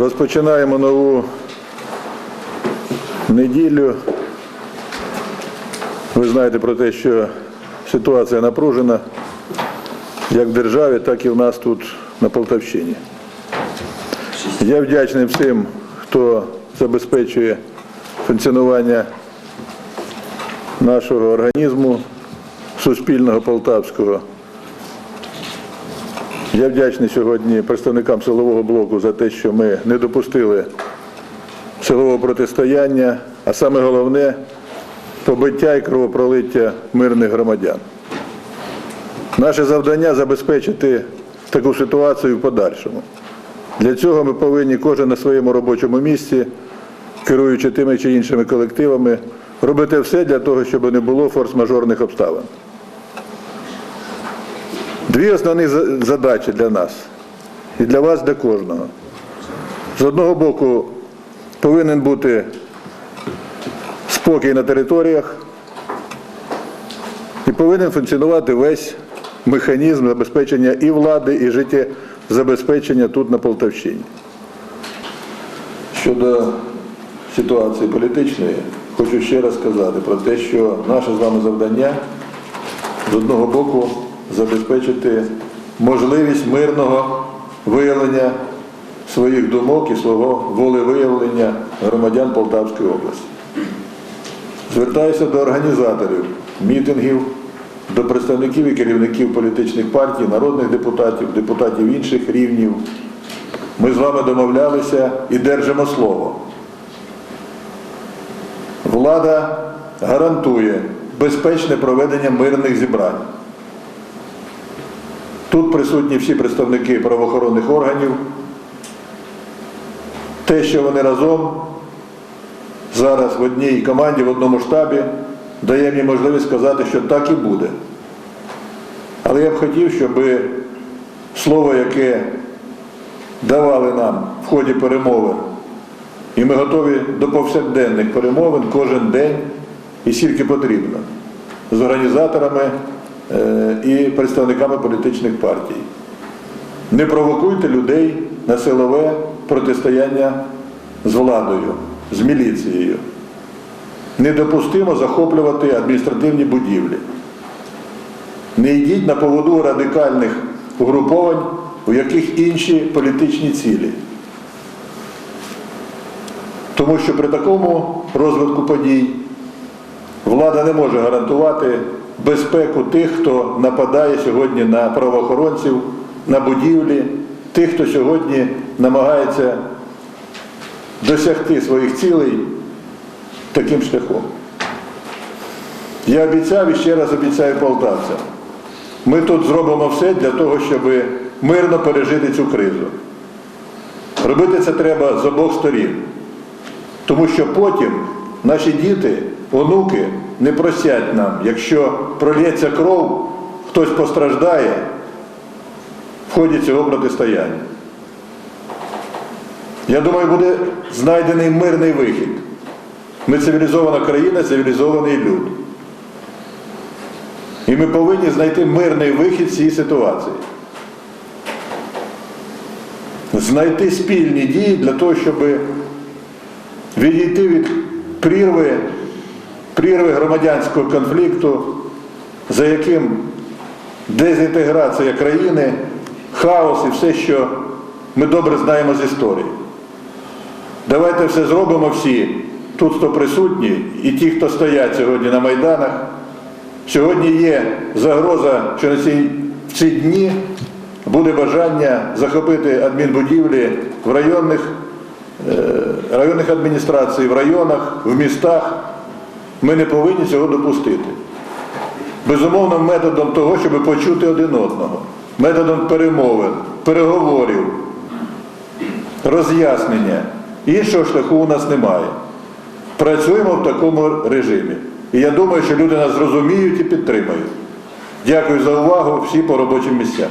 Розпочинаємо нову неділю. Ви знаєте про те, що ситуація напружена як в державі, так і в нас тут на Полтавщині. Я вдячний всім, хто забезпечує функціонування нашого організму суспільного полтавського. Я вдячний сьогодні представникам силового блоку за те, що ми не допустили силового протистояння, а саме головне побиття і кровопролиття мирних громадян. Наше завдання забезпечити таку ситуацію в подальшому. Для цього ми повинні кожен на своєму робочому місці, керуючи тими чи іншими колективами, робити все для того, щоб не було форс-мажорних обставин. Дві основні задачі для нас і для вас, для кожного. З одного боку, повинен бути спокій на територіях і повинен функціонувати весь механізм забезпечення і влади, і життєзабезпечення тут на Полтавщині. Щодо ситуації політичної, хочу ще раз сказати про те, що наше з вами завдання з одного боку забезпечити можливість мирного виявлення своїх думок і свого волевиявлення громадян Полтавської області. Звертаюся до організаторів мітингів, до представників і керівників політичних партій, народних депутатів, депутатів інших рівнів. Ми з вами домовлялися і держимо слово. Влада гарантує безпечне проведення мирних зібрань. Тут присутні всі представники правоохоронних органів. Те, що вони разом зараз в одній команді, в одному штабі, дає мені можливість сказати, що так і буде. Але я б хотів, щоб слово, яке давали нам в ході перемовин, і ми готові до повсякденних перемовин кожен день і скільки потрібно з організаторами і представниками політичних партій. Не провокуйте людей на силове протистояння з владою, з міліцією. Недопустимо захоплювати адміністративні будівлі. Не йдіть на поводу радикальних угруповань, у яких інші політичні цілі. Тому що при такому розвитку подій влада не може гарантувати безпеку тих, хто нападає сьогодні на правоохоронців, на будівлі, тих, хто сьогодні намагається досягти своїх цілей таким шляхом. Я обіцяв і ще раз обіцяю полтавцям. Ми тут зробимо все для того, щоб мирно пережити цю кризу. Робити це треба з обох сторін. Тому що потім наші діти, онуки не просять нам, якщо пролється кров, хтось постраждає в ході цього протистояння. Я думаю, буде знайдений мирний вихід. Ми цивілізована країна, цивілізований люд. І ми повинні знайти мирний вихід цієї ситуації. Знайти спільні дії для того, щоб відійти від прірви, прірви громадянського конфлікту, за яким дезінтеграція країни, хаос і все, що ми добре знаємо з історії. Давайте все зробимо всі, тут хто присутні, і ті, хто стоять сьогодні на майданах. Сьогодні є загроза, що на ці, в ці дні буде бажання захопити адмінбудівлі в районних, е, районних адміністрацій, в районах, в містах. Ми не повинні цього допустити. Безумовно, методом того, щоб почути один одного, методом перемовин, переговорів, роз'яснення. Іншого шляху у нас немає. Працюємо в такому режимі. І я думаю, що люди нас зрозуміють і підтримають. Дякую за увагу. Всі по робочим місцям.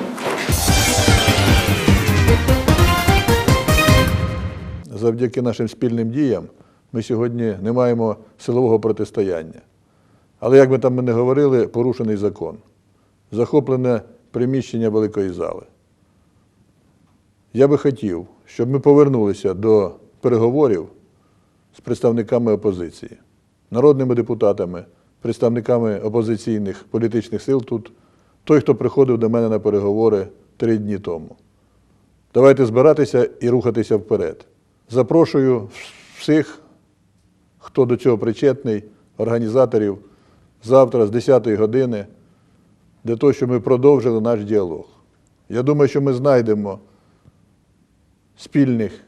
Завдяки нашим спільним діям ми сьогодні не маємо силового протистояння. Але як ми там не говорили, порушений закон. Захоплене приміщення великої зали. Я би хотів, щоб ми повернулися до переговорів з представниками опозиції, народними депутатами, представниками опозиційних політичних сил тут, той, хто приходив до мене на переговори три дні тому. Давайте збиратися і рухатися вперед. Запрошую всіх, хто до цього причетний, організаторів, завтра з 10-ї години, для того, щоб ми продовжили наш діалог. Я думаю, що ми знайдемо спільних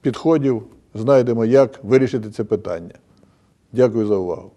підходів, знайдемо, як вирішити це питання. Дякую за увагу.